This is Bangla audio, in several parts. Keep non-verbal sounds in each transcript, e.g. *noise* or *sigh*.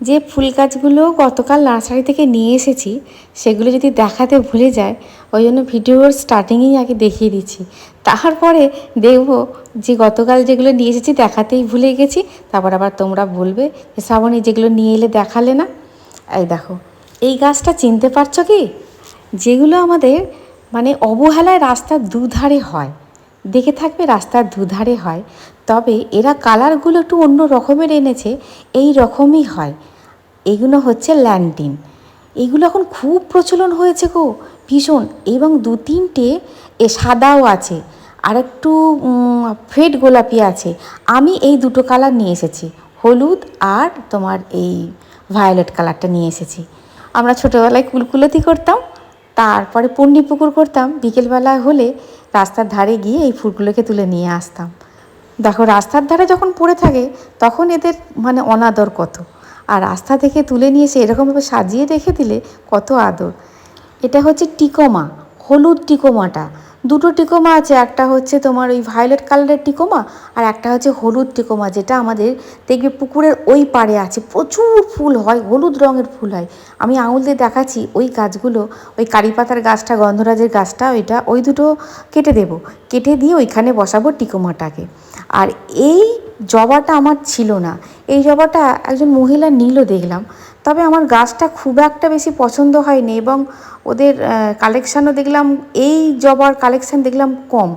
যে ফুল গাছগুলো গতকাল নার্সারি থেকে নিয়ে এসেছি, সেগুলো যদি দেখাতে ভুলে যায়, ওই জন্য ভিডিওর স্টার্টিংয়েই আগে দেখিয়ে দিচ্ছি। তারপরে দেখব যে গতকাল যেগুলো নিয়ে এসেছি দেখাতেই ভুলে গেছি, তারপর আবার তোমরা বলবে যে শ্রাবণী যেগুলো নিয়ে এলে দেখালে না। এই দেখো, এই গাছটা চিনতে পারছ কি? যেগুলো আমাদের মানে অবহেলায় রাস্তার দুধারে হয়। দেখে থাকবে রাস্তার দুধারে হয়। তবে এরা কালারগুলো একটু অন্য রকমের এনেছে, এই রকমই হয়। এগুলো হচ্ছে ল্যান্টিন এগুলো এখন খুব প্রচলন হয়েছে গো, ভীষণ। এবং দু তিনটে এ সাদাও আছে, আর একটু ফেড গোলাপি আছে। আমি এই দুটো কালার নিয়ে এসেছি, হলুদ আর তোমার এই ভায়োলেট কালারটা নিয়ে এসেছি। আমরা ছোটোবেলায় কুলকুলতি করতাম, তারপরে পুকুর করতাম, বিকেলবেলা হলে রাস্তার ধারে গিয়ে এই ফুলগুলোকে তুলে নিয়ে আসতাম। দেখো, রাস্তার ধারে যখন পড়ে থাকে, তখন এদের মানে অনাদর কত। আর রাস্তা থেকে তুলে নিয়ে এসে এরকমভাবে সাজিয়ে রেখে দিলে কত আদর। এটা হচ্ছে টিকোমা, হলুদ টিকোমাটা। দুটো টিকোমা আছে, একটা হচ্ছে তোমার ওই ভায়োলেট কালারের টিকোমা আর একটা হচ্ছে হলুদ টিকোমা, যেটা আমাদের দেখবে পুকুরের ওই পাড়ে আছে। প্রচুর ফুল হয়, হলুদ রঙের ফুল হয়। আমি আঙুল দিয়ে দেখাচ্ছি ওই গাছগুলো, ওই কারি পাতার গাছটা, গন্ধরাজের গাছটা, ওইটা ওই দুটো কেটে দেবো। কেটে দিয়ে ওইখানে বসাবো টিকোমাটাকে। আর এই জবাটা আমার ছিল না। এই জবাটা একজন মহিলা নিল দেখলাম। তবে আমার গাছটা খুব একটা বেশি পছন্দ হয়নি এবং ওদের কালেকশানও দেখলাম, এই জবার কালেকশান দেখলাম কম।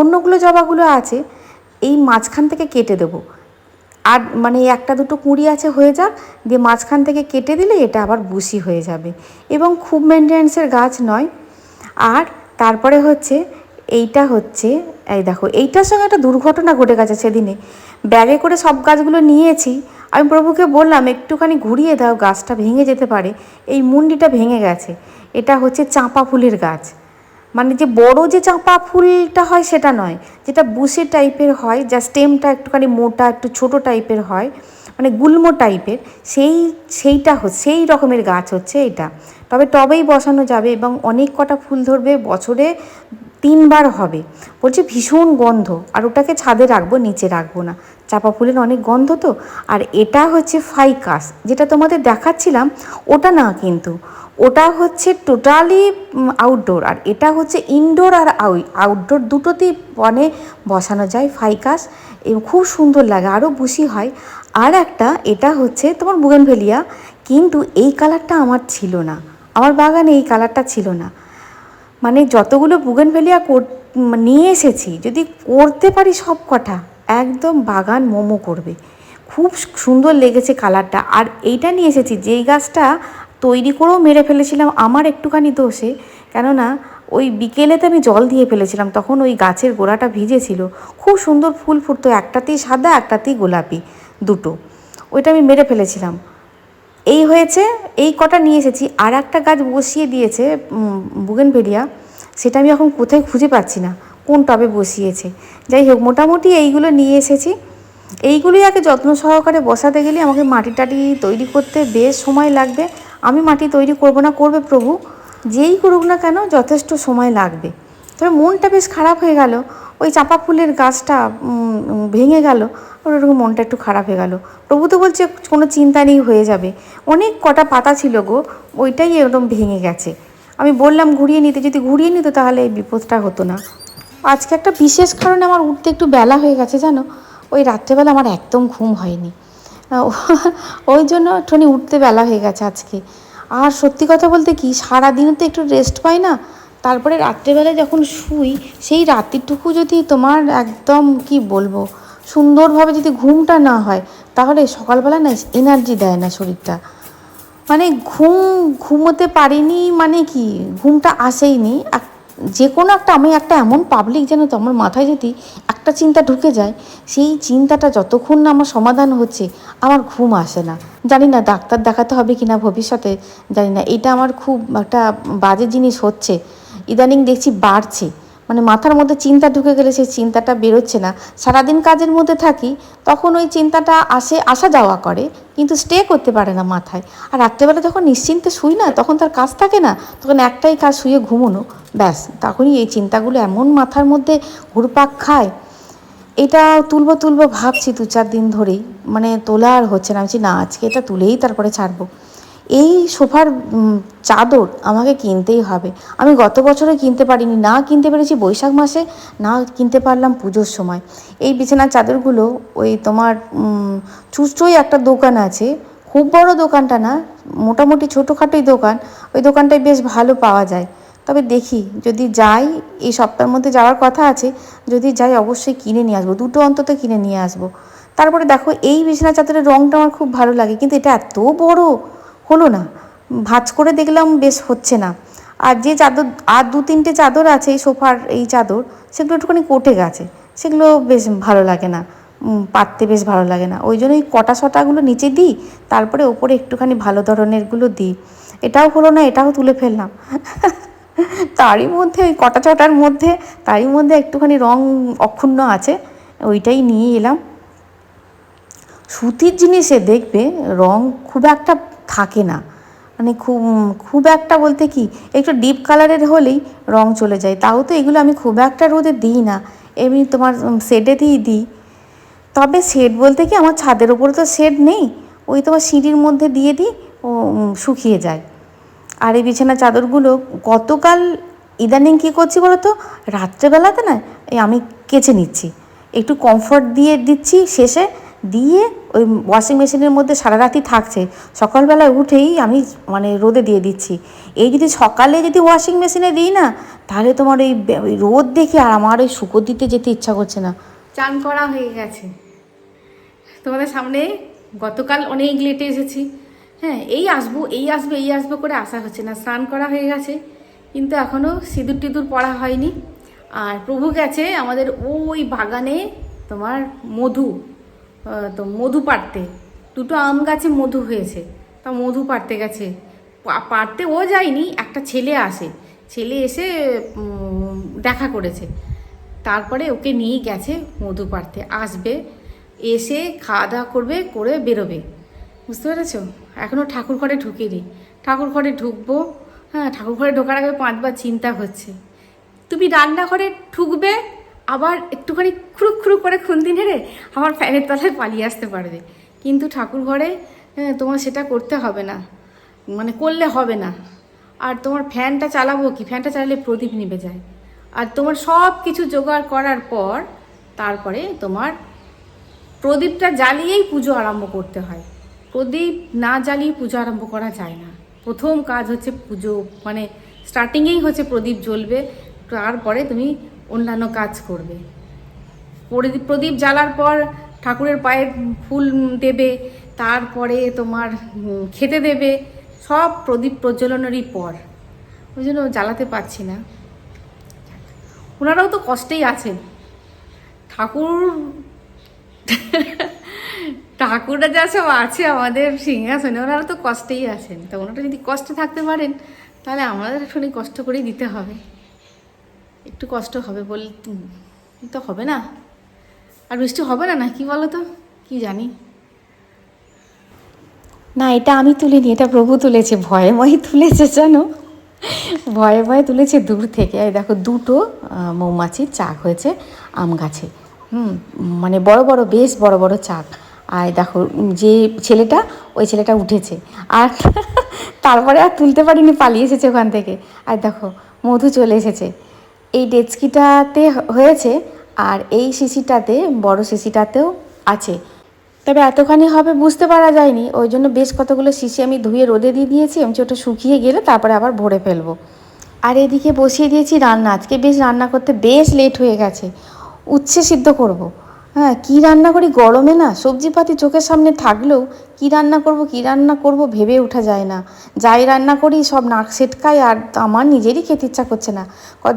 অন্যগুলো জবাগুলো আছে, এই মাঝখান থেকে কেটে দেবো। আর মানে একটা দুটো কুঁড়ি আছে হয়ে যাক, দিয়ে মাঝখান থেকে কেটে দিলে এটা আবার বুসি হয়ে যাবে। এবং খুব মেনটেন্সের গাছ নয়। আর তারপরে হচ্ছে এইটা হচ্ছে, এই দেখো, এইটার সঙ্গে একটা দুর্ঘটনা ঘটে গেছে সেদিনে। ব্যাগে করে সব গাছগুলো নিয়েছি। আমি প্রভুকে বললাম, একটুখানি ঘুরিয়ে দাও, গাছটা ভেঙে যেতে পারে। এই মুন্ডিটা ভেঙে গেছে। এটা হচ্ছে চাঁপা ফুলের গাছ। মানে যে বড় যে চাঁপা ফুলটা হয় সেটা নয়, যেটা বুসে টাইপের হয়, যা স্টেমটা একটুখানি মোটা, একটু ছোট টাইপের হয় মানে গুল্ম টাইপের, সেই, সেইটা হচ্ছে, সেই রকমের গাছ হচ্ছে এটা। তবে টবেই বসানো যাবে এবং অনেক কটা ফুল ধরবে, বছরে তিনবার হবে। বলছে ভীষণ গন্ধ। আর ওটাকে ছাদে রাখব, নিচে রাখব না। চাপা ফুলের অনেক গন্ধ তো। আর এটা হচ্ছে ফাইকাস। যেটা তোমাদের দেখাচ্ছিলাম, ওটা না কিন্তু। ওটা হচ্ছে টোটালি আউটডোর আর এটা হচ্ছে ইনডোর আর আউটডোর দুটোতেই বনে বসানো যায় ফাইকাস। খুব সুন্দর লাগে, আরও বুশি হয়। আর একটা, এটা হচ্ছে তোমার বুগেনভেলিয়া কিন্তু এই কালারটা আমার ছিল না। আমার বাগানে এই কালারটা ছিল না। মানে যতগুলো বুগেনভেলিয়া নিয়ে এসেছি, যদি করতে পারি সব কটা, একদম বাগান মোমো করবে। খুব সুন্দর লেগেছে কালারটা আর এইটা নিয়ে এসেছি, যেই গাছটা তৈরি করেও মেরে ফেলেছিলাম, আমার একটুখানি দোষে। কেননা, ওই বিকেলেতে আমি জল দিয়ে ফেলেছিলাম, তখন ওই গাছের গোড়াটা ভিজেছিল। খুব সুন্দর ফুল ফুটতো, একটাতেই সাদা, একটাতেই গোলাপি, দুটো। ওইটা আমি মেরে ফেলেছিলাম। এই হয়েছে, এই কটা নিয়ে এসেছি, আর একটা গাছ বসিয়ে দিয়েছে বুগেনভেলিয়া, সেটা আমি এখন কোথায় খুঁজে পাচ্ছি না, কোন টবে বসিয়েছে। যাই হোক, মোটামুটি এইগুলো নিয়ে এসেছি। এইগুলোই আগে যত্ন সহকারে বসাতে গেলে আমাকে মাটি টাটি তৈরি করতে বেশ সময় লাগবে। আমি মাটি তৈরি করব না, করবে প্রভু, যেই করুক না কেন যথেষ্ট সময় লাগবে। তবে মনটা বেশ খারাপ হয়ে গেল, ওই চাপা ফুলের গাছটা ভেঙে গেল ওর ওরকম মনটা একটু খারাপ হয়ে গেল। প্রভু তো বলছে, কোনো চিন্তা নেই, হয়ে যাবে। অনেক কটা পাতা ছিল গো, ওইটাই একদম ভেঙে গেছে। আমি বললাম, ঘুরিয়ে নিতে। যদি ঘুরিয়ে নিত তাহলে এই বিপদটা হতো না। আজকে একটা বিশেষ কারণে আমার উঠতে একটু বেলা হয়ে গেছে, জানো? ওই রাত্রেবেলা আমার একদম ঘুম হয়নি। ওই জন্য একটুখানি উঠতে বেলা হয়ে গেছে আজকে। আর সত্যি কথা বলতে কি সারাদিনও তো একটু রেস্ট পাই না। তারপরে রাত্রেবেলা যখন শুই, সেই রাত্রিটুকু যদি তোমার একদম, কি বলব সুন্দরভাবে যদি ঘুমটা না হয়, তাহলে সকালবেলা না এনার্জি দেয় না শরীরটা। মানে ঘুম, ঘুমোতে পারিনি মানে কি? ঘুমটা আসেইনি। যে কোনো একটা, আমি একটা এমন পাবলিক যেন তো আমার মাথায় যদি একটা চিন্তা ঢুকে যায়, সেই চিন্তাটা যতক্ষণ না আমার সমাধান হচ্ছে, আমার ঘুম আসে না। জানি না ডাক্তার দেখাতে হবে কি না ভবিষ্যতে, জানি না। এটা আমার খুব একটা বাজে জিনিস হচ্ছে। ইদানিং দেখছি বাড়ছে। মানে মাথার মধ্যে চিন্তা ঢুকে গেলে সেই চিন্তাটা বেরোচ্ছে না। সারাদিন কাজের মধ্যে থাকি, তখন ওই চিন্তাটা আসে, আসা যাওয়া করে, কিন্তু স্টে করতে পারে না মাথায়। আর রাত্রেবেলা যখন নিশ্চিন্তে শুই না, তখন তার কাজ থাকে না, তখন একটাই কাজ শুয়ে ঘুমোনো, ব্যাস। তখনই এই চিন্তাগুলো এমন মাথার মধ্যে ঘুরপাক খায়, এটা তুলবো তুলবো ভাবছি দু চার দিন ধরেই। মানে তোলা আর হচ্ছে না। আমি না, আজকে এটা তুলেই তারপরে ছাড়বো। এই সোফার চাদর আমাকে কিনতেই হবে। আমি গত বছরে কিনতে পারিনি, না কিনতে পেরেছি বৈশাখ মাসে, না কিনতে পারলাম পুজোর সময়। এই বিছানার চাদরগুলো, ওই তোমার চুচড়োই একটা দোকান আছে, খুব বড় দোকানটা না, মোটামুটি ছোটোখাটোই দোকান, ওই দোকানটায় বেশ ভালো পাওয়া যায়। তবে দেখি, যদি যাই, এই সপ্তাহের মধ্যে যাওয়ার কথা আছে, যদি যাই অবশ্যই কিনে নিয়ে আসব, দুটো অন্তত কিনে নিয়ে আসব। তারপরে দেখো, এই বিছানা চাদরের রঙটা আমার খুব ভালো লাগে, কিন্তু এটা এত বড়! হলো না। ভাঁজ করে দেখলাম বেশ হচ্ছে না। আর যে চাদর, আর দু তিনটে চাদর আছে এই সোফার এই চাদর, সেগুলো একটুখানি কোটে গেছে। সেগুলো বেশ ভালো লাগে না। পাততে বেশ ভালো লাগে না। ওই জন্য ওই কটা শটাগুলো নিচে দিই, তারপরে ওপরে একটুখানি ভালো ধরনেরগুলো দিই। এটাও হলো না, এটাও তুলে ফেললাম। *laughs* তারই মধ্যে ওই কটা ছটার মধ্যে, তারই মধ্যে একটুখানি রং অক্ষুণ্ণ আছে, ওইটাই নিয়ে এলাম। সুতির জিনিসে দেখবে রং খুব একটা থাকে না। মানে খুব খুব একটা বলতে কি, একটু ডিপ কালারের হলেই রং চলে যায়। তাও তো এগুলো আমি খুব একটা রোদে দিই না। এমনি তোমার শেডেতেই দিই। তবে শেড বলতে কি, আমার ছাদের ওপরে তো শেড নেই। ওই তোমার সিঁড়ির মধ্যে দিয়ে দিই, ও শুকিয়ে যায়। আর এই বিছানা চাদরগুলো গতকাল ইদানিং কী করছি বলো তো রাত্রেবেলাতে না এই আমি কেচে নিচ্ছি। একটু কমফর্ট দিয়ে দিচ্ছি শেষে দিয়ে ওই ওয়াশিং মেশিনের মধ্যে সারা রাতই থাকছে। সকালবেলায় উঠেই আমি মানে রোদে দিয়ে দিচ্ছি। এই যদি সকালে যদি ওয়াশিং মেশিনে দিই না, তাহলে তোমার ওই রোদ দেখে আর আমার ওই শুকো দিতে যেতে ইচ্ছা করছে না। চান করা হয়ে গেছে। তোমাদের সামনে গতকাল অনেক লেটে এসেছি। হ্যাঁ এই আসব এই আসব এই আসব করে আসা হচ্ছে না। স্নান করা হয়ে গেছে, কিন্তু এখনও সিঁদুর টিঁদুর পড়া হয়নি। আর প্রভু গেছে আমাদের ওই বাগানে তোমার মধু। তো মধু পাড়তে। দুটো আম গাছে মধু হয়েছে। তা মধু পাড়তে গেছে। পাড়তে ও যায়নি, একটা ছেলে আসে। ছেলে এসে দেখা করেছে। তারপরে ওকে নিয়ে গেছে মধু পাড়তে। আসবে, এসে খাওয়া দাওয়া করবে, করে বেরোবে। বুঝতে পেরেছ? এখনও ঠাকুর ঘরে ঢুকিনি। ঠাকুর ঘরে ঢুকবো হ্যাঁ ঠাকুর ঘরে ঢোকার আগে পাঁচবার চিন্তা হচ্ছে। তুমি রান্নাঘরে ঢুকবে আবার একটুখানি খুরুক খুরুক করে খুন্তি নেড়ে আমার ফ্যানের তলায় পালিয়ে আসতে পারবে। কিন্তু ঠাকুর ঘরে হ্যাঁ, তোমার সেটা করতে হবে না। মানে করলে হবে না। আর তোমার ফ্যানটা চালাবো কি? ফ্যানটা চালালে প্রদীপ নিভে যায়। আর তোমার সব কিছু জোগাড় করার পর তারপরে তোমার প্রদীপটা জ্বালিয়েই পুজো আরম্ভ করতে হয়। প্রদীপ না জ্বালিয়ে পুজো আরম্ভ করা যায় না। প্রথম কাজ হচ্ছে পুজো মানে স্টার্টিংয়েই হচ্ছে প্রদীপ জ্বলবে। তারপরে তুমি অন্যান্য কাজ করবে। প্রদীপ জ্বালার পর ঠাকুরের পায়ে ফুল দেবে, তারপরে তোমার খেতে দেবে, সব প্রদীপ প্রজ্বলনেরই পর। ওই জন্য জ্বালাতে পারছি না। ওনারাও তো কষ্টেই আছেন। ঠাকুর ঠাকুররা যা সব আছে আমাদের সিংহাসনে, ওনারা তো কষ্টেই আছেন। তো ওনারা যদি কষ্টে থাকতে পারেন, তাহলে আমাদের একটুখানি কষ্ট করেই দিতে হবে। একটু কষ্ট হবে বল তো হবে না। আর বৃষ্টি হবে না না, কি বলো তো কি জানি। না, এটা আমি তুলিনি, এটা প্রভু তুলেছে, ভয়ে ভয়ে তুলেছে, জানো? ভয়ে ভয়ে তুলেছে দূর থেকে। দেখো, দুটো মৌমাছির চাক হয়েছে আম গাছে। হুম মানে বড় বড়, বেশ বড় বড় চাক। আর দেখো যে ছেলেটা, ওই ছেলেটা উঠেছে। আর *laughs* তারপরে আর তুলতে পারিনি, পালিয়ে এসেছে ওখান থেকে। আর দেখো, মধু চলে এসেছে। এই ডেচকিটাতে হয়েছে আর এই শিশিটাতে, বড় শিশিটাতেও আছে। তবে এতখানি হবে বুঝতে পারা যায়নি। ওই জন্য বেশ কতগুলো শিশি আমি ধুয়ে রোদে দিয়ে দিয়েছি, আমি ওটা শুকিয়ে গেলে তারপরে আবার ভরে ফেলব। আর এদিকে বসিয়ে দিয়েছি রান্না। আজকে বেশ রান্না করতে বেশ লেট হয়ে গেছে। উচ্ছে সিদ্ধ করব। হ্যাঁ কী রান্না করি গরমে না? সবজিপাতি চোখের সামনে থাকলেও কী রান্না করব, কী রান্না করব ভেবে ওঠা যায় না। যাই রান্না করি, সব নাক সেটকায় আর আমার নিজেরই খেতে ইচ্ছা করছে না।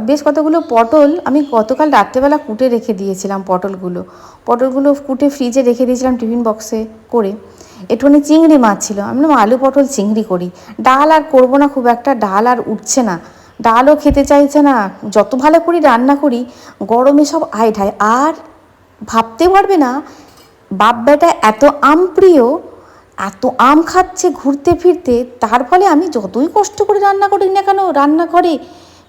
বেশ কতগুলো পটল আমি গতকাল রাত্রেবেলা কুটে রেখে দিয়েছিলাম পটলগুলো। পটলগুলো কুটে ফ্রিজে রেখে দিয়েছিলাম টিফিন বক্সে করে। একটুখানি চিংড়ি মাছ ছিল। আমি আলু, পটল, চিংড়ি করি। ডাল আর করব না খুব একটা, ডাল আর উঠছে না। ডালও খেতে চাইছে না। যত ভালো করি, রান্না করি, গরমে সব আয় ঠায় আর ভাবতে পারবে না বাপ বেটা এত আম প্রিয় এত আম খাচ্ছে ঘুরতে ফিরতে, তার ফলে আমি যতই কষ্ট করে রান্না করি না কেন রান্না করে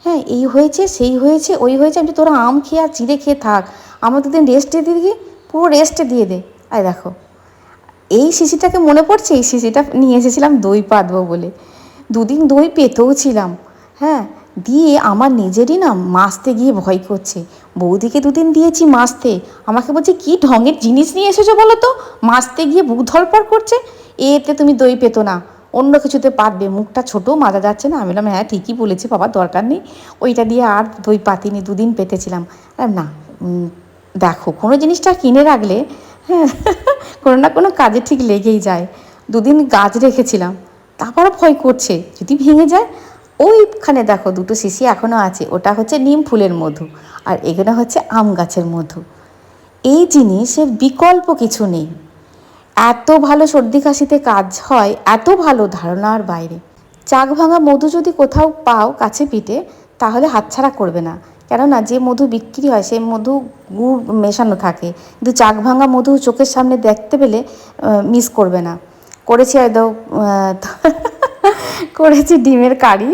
হ্যাঁ এই হয়েছে, সেই হয়েছে, ওই হয়েছে, আমি তোরা আম খেয়ে আর চিড়ে খেয়ে থাক আমার দুদিন রেস্টে দিয়ে পুরো রেস্টে দিয়ে দে। আর দেখো, এই শিশিটাকে মনে পড়ছে? এই শিশিটা নিয়ে এসেছিলাম দই পাতবো বলে। দুদিন দই পেতেও ছিলাম হ্যাঁ দিয়ে আমার নিজেরই না মাছতে গিয়ে ভয় করছে। বৌদিকে দুদিন দিয়েছি মাছতে, আমাকে বলছে, কী ঢঙের জিনিস নিয়ে এসেছ বলো তো? মাছতে গিয়ে বুক ধরপড় করছে। এতে তুমি দই পেতো না। অন্য কিছুতে পাতবে মুখটা ছোটো, মাজা যাচ্ছে না। আমি বললাম হ্যাঁ ঠিকই বলেছি বাবা, দরকার নেই। ওইটা দিয়ে আর দই পাতিনি, দুদিন পেতেছিলাম। না দেখো, কোনো জিনিসটা কিনে রাখলে হ্যাঁ *laughs* কোনো না কোনো কাজে ঠিক লেগেই যায়। দুদিন গাছ রেখেছিলাম। তারপর ভয় করছে। যদি ভেঙে যায়, ওইখানে দেখো, দুটো শিশি এখনও আছে। ওটা হচ্ছে নিম ফুলের মধু আর এখানে হচ্ছে আম গাছের মধু। এই জিনিসের বিকল্প কিছু নেই। এত ভালো সর্দি কাশিতে কাজ হয়, এত ভালো ধারণার বাইরে। চাক ভাঙা মধু যদি কোথাও পাও কাছে পিঠে, তাহলে হাতছাড়া করবে না। কেননা যে মধু বিক্রি হয় সেই মধু গুড় মেশানো থাকে। কিন্তু চাক ভাঙা মধু চোখের সামনে দেখতে পেলে মিস করবে না। করেছি হয়তো *laughs* করেছি ডিমের কারি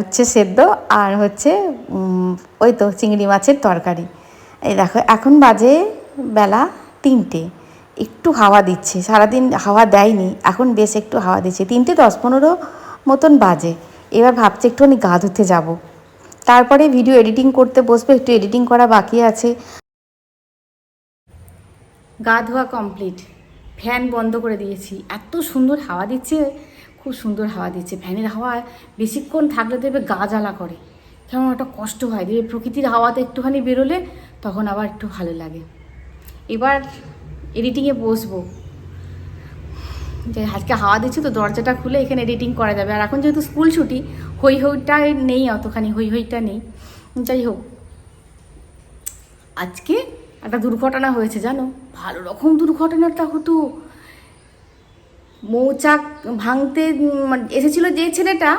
উচ্ছে সেদ্ধ আর হচ্ছে ওই তো চিংড়ি মাছের তরকারি। এই দেখো, এখন বাজে বেলা তিনটে। একটু হাওয়া দিচ্ছে, সারাদিন হাওয়া দেয়নি, এখন বেশ একটু হাওয়া দিচ্ছে। তিনটে দশ পনেরো মতন বাজে, এবার ভাবছি একটুখানি গা ধুতে যাব। তারপরে ভিডিও এডিটিং করতে বসবে, একটু এডিটিং করা বাকি আছে। গা ধোয়া কমপ্লিট ফ্যান বন্ধ করে দিয়েছি। এত সুন্দর হাওয়া দিচ্ছে, খুব সুন্দর হাওয়া দিচ্ছে। ফ্যানের হাওয়া বেশিক্ষণ থাকলে দেখবে গা জ্বালা করে। কেমন একটা কষ্ট হয় দেখবে প্রকৃতির হাওয়াতে একটুখানি বেরোলে তখন আবার একটু ভালো লাগে। এবার এডিটিংয়ে বসবো। যে আজকে হাওয়া দিচ্ছে তো দরজাটা খুলে এখানে এডিটিং করা যাবে। আর এখন যেহেতু স্কুল ছুটি হই হইটা নেই অতখানি হই হইটা নেই। যাই হোক, আজকে একটা দুর্ঘটনা হয়েছে, জানো? ভালো রকম দুর্ঘটনাটা হতো। মৌচাক ভাঙতে এসেছিল যে ছেলেটা,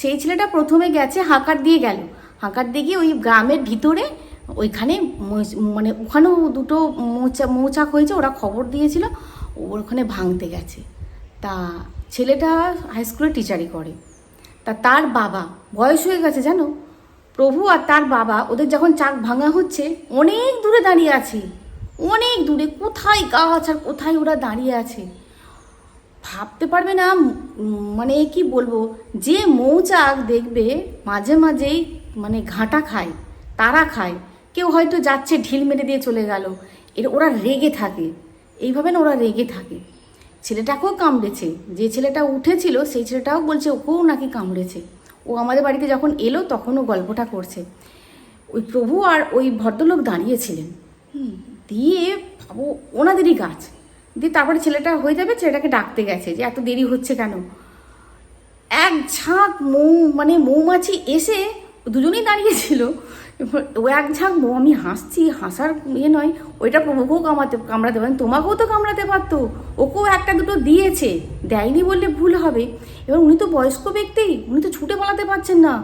সেই ছেলেটা প্রথমে গেছে হাঁকার দিয়ে গেল। হাঁকার দিয়ে গিয়ে ওই গ্রামের ভিতরে ওইখানে মানে ওখানেও দুটো মৌচাক মৌচাক হয়েছে, ওরা খবর দিয়েছিল, ওখানে ভাঙতে গেছে। তা ছেলেটা হাই স্কুলে টিচারই করে। তা তার বাবা, বয়স হয়ে গেছে জানো? প্রভু আর তার বাবা, ওদের যখন চাক ভাঙা হচ্ছে, অনেক দূরে দাঁড়িয়ে আছে। অনেক দূরে, কোথায় গাছ আর কোথায় ওরা দাঁড়িয়ে আছে? ভাবতে পারবে না মানে কি বলব, যে মৌচাক দেখবে, মাঝে মাঝেই মানে ঘাঁটা খায়, তারা খায়। কেউ হয়তো যাচ্ছে, ঢিল মেরে দিয়ে চলে গেল। এর, ওরা রেগে থাকে। এইভাবে না ওরা রেগে থাকে। ছেলেটাকেও কামড়েছে। যে ছেলেটা উঠেছিল, সেই ছেলেটাও বলছে, ওকেও নাকি কামড়েছে। ও আমাদের বাড়িতে যখন এলো তখনও গল্পটা করছে। ওই প্রভু আর ওই ভদ্রলোক দাঁড়িয়েছিলেন। দিয়ে ভাবো, ওনাদেরই গাছ। দিয়ে তারপরে ছেলেটা হয়ে যাবে, ছেলেটাকে ডাকতে গেছে যে, এত দেরি হচ্ছে কেন? এক ঝাঁক মৌ মানে মৌমাছি এসে দুজনেই দাঁড়িয়েছিল। ও এক ঝাঁক মৌ আমি হাসছি, হাসার ইয়ে নয়। ওইটা প্রভুকেও কামাতে, কামড়াতে পারেন তোমাকেও তো কামড়াতে পারতো। ওকেও একটা দুটো দিয়েছে, দেয়নি বললে ভুল হবে। এবার উনি তো বয়স্ক ব্যক্তি, উনি তো ছুটে পালাতে পারছেন না।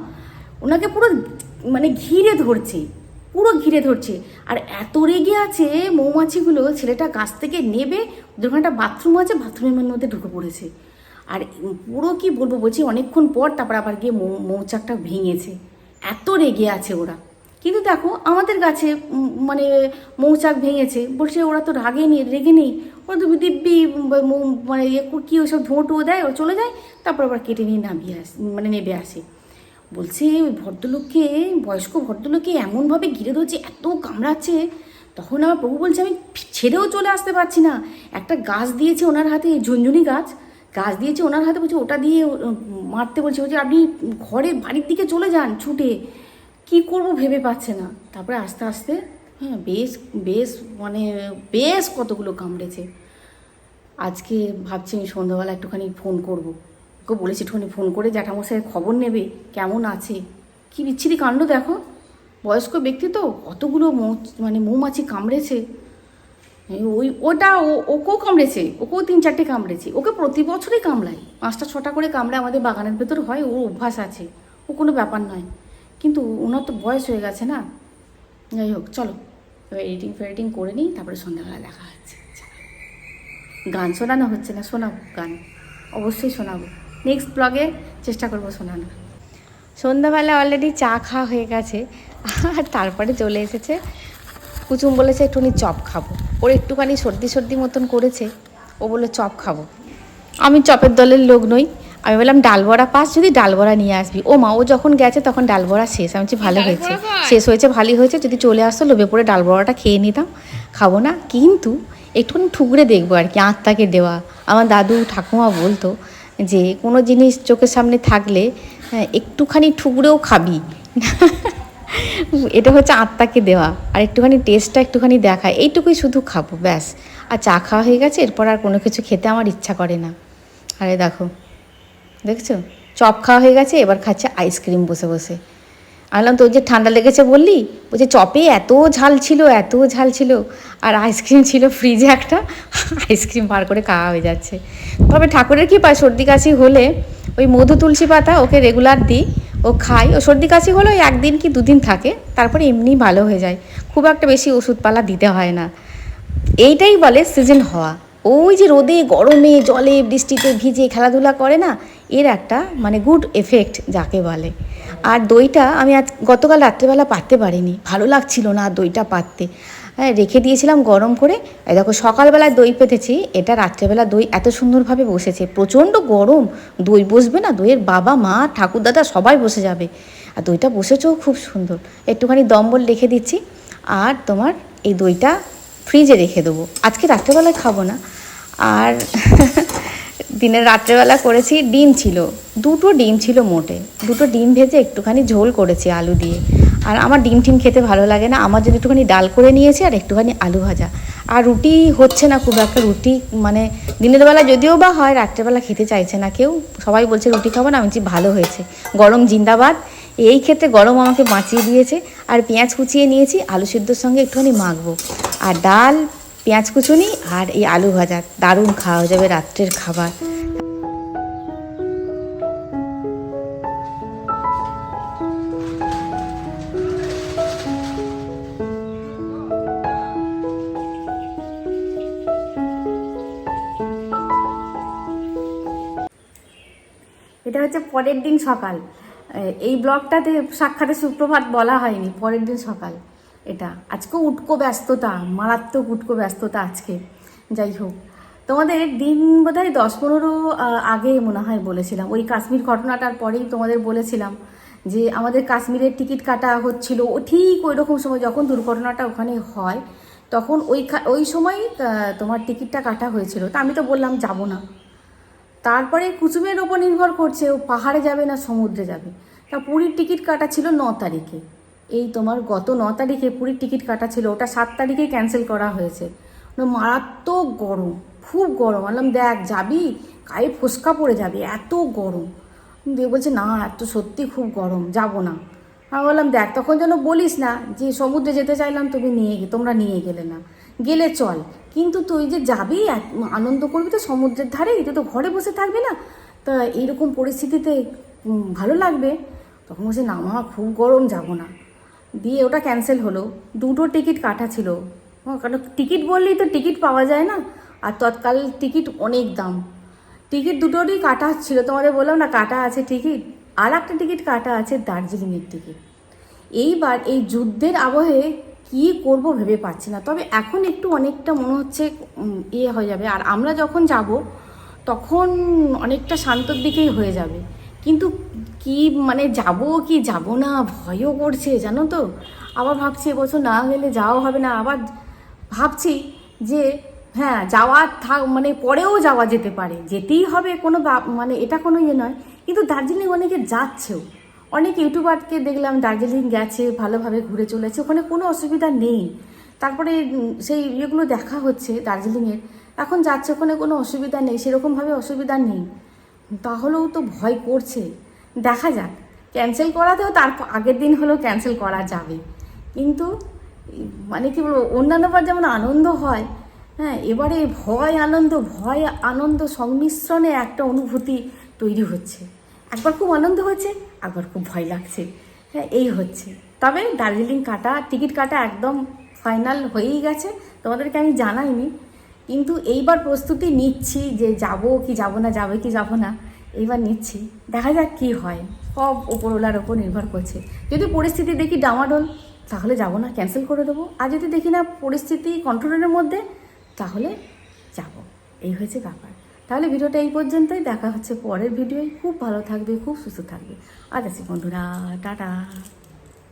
ওনাকে পুরো মানে ঘিরে ধরছে, পুরো ঘিরে ধরছে। আর এত রেগে আছে মৌমাছিগুলো, ছেলেটা গাছ থেকে নেবে, ওদের একটা বাথরুম আছে, বাথরুমের মধ্যে ঢুকে পড়েছে। আর পুরো কি বলব বলছি, অনেকক্ষণ পর তারপর আবার গিয়ে মৌ, মৌচাকটা ভেঙেছে। এত রেগে আছে ওরা। কিন্তু দেখো, আমাদের গাছে মানে মৌচাক ভেঙেছে, বলছে ওরা তো রাগে নেই, রেগে নেই। ওরা তো দিব্যি মানে কো- ওসব ধোঁ টো দেয় ও চলে যায়, তারপর আবার কেটে নিয়ে নামিয়ে আসে মানে নেবে আসে। বলছে, ওই ভদ্রলোককে, বয়স্ক ভদ্রলোককে এমনভাবে ঘিরে ধরছে, এত কামড়াচ্ছে, তখন আমার প্রভু বলছে, আমি ছেড়েও চলে আসতে পারছি না। একটা গাছ দিয়েছে ওনার হাতে ঝুনঝুনি গাছ গাছ দিয়েছে ওনার হাতে, বলছে ওটা দিয়ে মারতে বলছে বলছে আপনি ঘরে বাড়ির দিকে চলে যান, ছুটে। কি করব ভেবে পাচ্ছে না। তারপরে আস্তে আস্তে হ্যাঁ বেশ বেশ মানে বেশ কতগুলো কামড়েছে। আজকে ভাবছি আমি সন্ধ্যাবেলা একটুখানি ফোন করব। ওকে বলেছি একটুখানি ফোন করে জ্যাঠামশাইয়ের খবর নেবে, কেমন আছে? কি বিচ্ছিরি কাণ্ড দেখো। বয়স্ক ব্যক্তি তো, কতগুলো মৌ মানে মৌমাছি কামড়েছে। ওই, ওটা ও, ওকেও কামড়েছে, ওকেও তিন চারটে কামড়েছে। ওকে প্রতি বছরই কামড়ায়। পাঁচটা, ছটা করে কামড়ে আমাদের বাগানের ভেতর হয়, ওর অভ্যাস আছে। ও কোনো ব্যাপার নয়। কিন্তু ওনার তো বয়স হয়ে গেছে না। যাই হোক, চলো। এবার এডিটিং ফেডিটিং করে নিই, তারপরে সন্ধ্যাবেলা দেখা হচ্ছে। গান শোনানো হচ্ছে না শোনাবো গান। অবশ্যই শোনাবো। নেক্সট ব্লগে চেষ্টা করব শোনানো সন্ধ্যাবেলা অলরেডি চা খাওয়া হয়ে গেছে, আর তারপরে চলে এসেছে। কুচুম বলেছে একটুখানি চপ খাব। ওর একটুখানি সর্দি সর্দি মতন করেছে, ও বলে চপ খাব। আমি চপের দলের লোক নই আমি বললাম ডালবড়া পাস যদি ডালবড়া নিয়ে আসবি। ও মা ও যখন গেছে তখন ডালবড়া শেষ। আমি বলছি ভালো হয়েছে। শেষ হয়েছে ভালোই হয়েছে। যদি চলে আসতো লোভে পড়ে ডালবড়াটা খেয়ে নিতাম। খাব না। কিন্তু একটুখানি ঠুকরে দেখব আর কি আত্মাকে দেওয়া। আমার দাদু ঠাকুমা বলতো যে কোনো জিনিস চোখের সামনে থাকলে হ্যাঁ, একটুখানি ঠুকরেও খাবি। এটা হচ্ছে আত্মাকে দেওয়া। আর একটুখানি টেস্টটা একটুখানি দেখা। এইটুকুই শুধু খাব ব্যাস। আর চা খাওয়া হয়ে গেছে এরপর আর কোনো কিছু খেতে আমার ইচ্ছা করে না। আরে দেখো। দেখছ? চপ খাওয়া হয়ে গেছে, এবার খাচ্ছে আইসক্রিম বসে বসে। আমি তোর যে ঠান্ডা লেগেছে বললি? বলছে, চপে এত ঝাল ছিল, এত ঝাল ছিল, আর আইসক্রিম ছিল ফ্রিজে একটা আইসক্রিম বার করে খাওয়া হয়ে যাচ্ছে। তবে ঠাকুরের কি পায় সর্দি কাশি হলে ওই মধু তুলসী পাতা ওকে রেগুলার দিই, ও খায় ও সর্দি কাশি হলে ওই একদিন কি দুদিন থাকে, তারপরে এমনি ভালো হয়ে যায়। খুব একটা বেশি ওষুধপালা দিতে হয় না। এইটাই বলে সিজন হওয়া। ওই যে রোদে, গরমে, জলে, বৃষ্টিতে ভিজে খেলাধুলা করে না এর একটা মানে গুড এফেক্ট যাকে বলে। আর দইটা আমি আজ গতকাল রাত্রেবেলা পাততে পারিনি, ভালো লাগছিল না দইটা পাততে হ্যাঁ রেখে দিয়েছিলাম গরম করে। দেখো, সকালবেলায় দই পেতেছি, এটা রাত্রেবেলা দই এত সুন্দরভাবে বসেছে, প্রচণ্ড গরম, দই বসবে না, দইয়ের বাবা, মা, ঠাকুরদাদা সবাই বসে যাবে। আর দইটা বসেছেও খুব সুন্দর। একটুখানি দম্বল রেখে দিচ্ছি, আর তোমার এই দইটা ফ্রিজে রেখে দেবো। আজকে রাত্রেবেলায় খাব না। আর *laughs* দিনের রাত্রেবেলা করেছি ডিম ছিল। দুটো ডিম ছিল মোটে। দুটো ডিম ভেজে একটুখানি ঝোল করেছি আলু দিয়ে। আর আমার ডিম টিম খেতে ভালো লাগে না। আমার জন্য একটুখানি ডাল করে নিয়েছি আর একটুখানি আলু ভাজা। আর রুটি হচ্ছে না খুব একটা। রুটি মানে দিনের বেলা যদিও বা হয়, রাত্রেবেলা খেতে চাইছে না কেউ। সবাই বলছে, রুটি খাব না। আমি ভালো হয়েছে। গরম জিন্দাবাদ। এই ক্ষেত্রে গরম আমাকে বাঁচিয়ে দিয়েছে। আর পেঁয়াজ কুচিয়ে নিয়েছি। আলু সিদ্ধর সঙ্গে একটুখানি মাখবো। আর ডাল পেঁয়াজ কুচুনি আর এই আলু ভাজা। দারুণ খাওয়া যাবে রাত্রের খাবার। এটা হচ্ছে পরের দিন সকাল। এই ব্লগটাতে সাক্ষাতে সুপ্রভাত বলা হয়নি, পরের দিন সকাল। এটা। আজকে উটকো ব্যস্ততা, মারাত্মক উটকো ব্যস্ততা আজকে। যাই হোক, তোমাদের দিন বোধ হয় দশ পনেরো আগে মনে হয় বলেছিলাম। ওই কাশ্মীর ঘটনাটার পরেই তোমাদের বলেছিলাম যে, আমাদের কাশ্মীরের টিকিট কাটা হচ্ছিল। ও ঠিক ওই রকম সময় যখন দুর্ঘটনাটা ওখানে হয়, তখন ওই ওই সময় তোমার টিকিটটা কাটা হয়েছিল। তা আমি তো বললাম যাব না। তারপরে কুসুমের ওপর নির্ভর করছে, ও পাহাড়ে যাবে না, সমুদ্রে যাবে। তা পুরীর টিকিট কাটা ছিল ন তারিখে। এই তোমার গত ন তারিখে পুরীর টিকিট কাটা ছিল, ওটা সাত তারিখে ক্যান্সেল করা হয়েছে। মারাত্মক গরম, খুব গরম। বললাম, দেখ, যাবি? গায়ে ফোসকা পড়ে যাবে, এত গরম। দিয়ে বলছে, না, এত সত্যি খুব গরম, যাব না। আমি বললাম, দেখ, তখন যেন বলিস না যে, সমুদ্রে যেতে চাইলাম, তুমি নিয়ে তোমরা নিয়ে গেলে না। গেলে চল, কিন্তু তুই যে যাবি আনন্দ করবি তো সমুদ্রের ধারে তুই তো ঘরে বসে থাকবি না। তা এইরকম পরিস্থিতিতে ভালো লাগবে? তখন বলছে, না মা, খুব গরম, যাব না। দিয়ে ওটা ক্যান্সেল হলো। দুটো টিকিট কাটা ছিল। হ্যাঁ, কারণ টিকিট বললেই তো টিকিট পাওয়া যায় না। আর তৎকাল টিকিট অনেক দাম। টিকিট দুটোরই কাটা ছিল। তোমাদের বললাম না কাটা আছে টিকিট আর একটা টিকিট কাটা আছে দার্জিলিংয়ের টিকিট এইবার এই যুদ্ধের আবহে কি করব ভেবে পাচ্ছি না। তবে এখন একটু অনেকটা মনে হচ্ছে ইয়ে হয়ে যাবে। আর আমরা যখন যাব তখন অনেকটা শান্তর দিকেই হয়ে যাবে। কিন্তু কি মানে যাব কি যাব না? ভয়ও করছে, জানো তো? আবার ভাবছি এবছর না গেলে যাওয়া হবে না। আবার ভাবছি যে হ্যাঁ যাওয়া থাক মানে পরেও যাওয়া যেতে পারে। যেতেই হবে কোনো মানে এটা কোনো ইয়ে নয়। কিন্তু দার্জিলিং অনেকে যাচ্ছেও। অনেক ইউটিউবারকে দেখলাম, দার্জিলিং গেছে, ভালোভাবে ঘুরে চলেছে, ওখানে কোনো অসুবিধা নেই। তারপরে সেই ইয়েগুলো দেখা হচ্ছে দার্জিলিংয়ের। এখন যাচ্ছে, ওখানে কোনো অসুবিধা নেই, সেরকমভাবে অসুবিধা নেই। তাহলেও তো ভয় করছে। দেখা যাক। ক্যান্সেল করাতেও তার আগের দিন হলেও ক্যান্সেল করা যাবে। কিন্তু মানে কি বলব, অন্যান্যবার যেমন আনন্দ হয় হ্যাঁ এবারে ভয় আনন্দ ভয় আনন্দ সংমিশ্রণে একটা অনুভূতি তৈরি হচ্ছে। একবার খুব আনন্দ হচ্ছে একবার খুব ভয় লাগছে। হ্যাঁ এই হচ্ছে। তবে দার্জিলিং কাটা, টিকিট কাটা একদম ফাইনাল হয়েই গেছে, তোমাদেরকে আমি জানাইনি। কিন্তু এইবার প্রস্তুতি নিচ্ছি যে যাব কি যাব না, যাবে কি যাব না। এইবার নিচ্ছি। দেখা যাক কী হয়। সব ওপরওয়ালার ওপর নির্ভর করছে। যদি পরিস্থিতি দেখি ডামাডোল, তাহলে যাব না ক্যান্সেল করে দেবো। আর যদি দেখি না পরিস্থিতি কন্ট্রোলের মধ্যে, তাহলে যাব। এই হয়েছে ব্যাপার। তাহলে ভিডিওটা এই পর্যন্তই। দেখা হচ্ছে পরের ভিডিওয়। খুব ভালো থাকবে, খুব সুস্থ থাকবে। আর আছি বন্ধুরা। টাটা।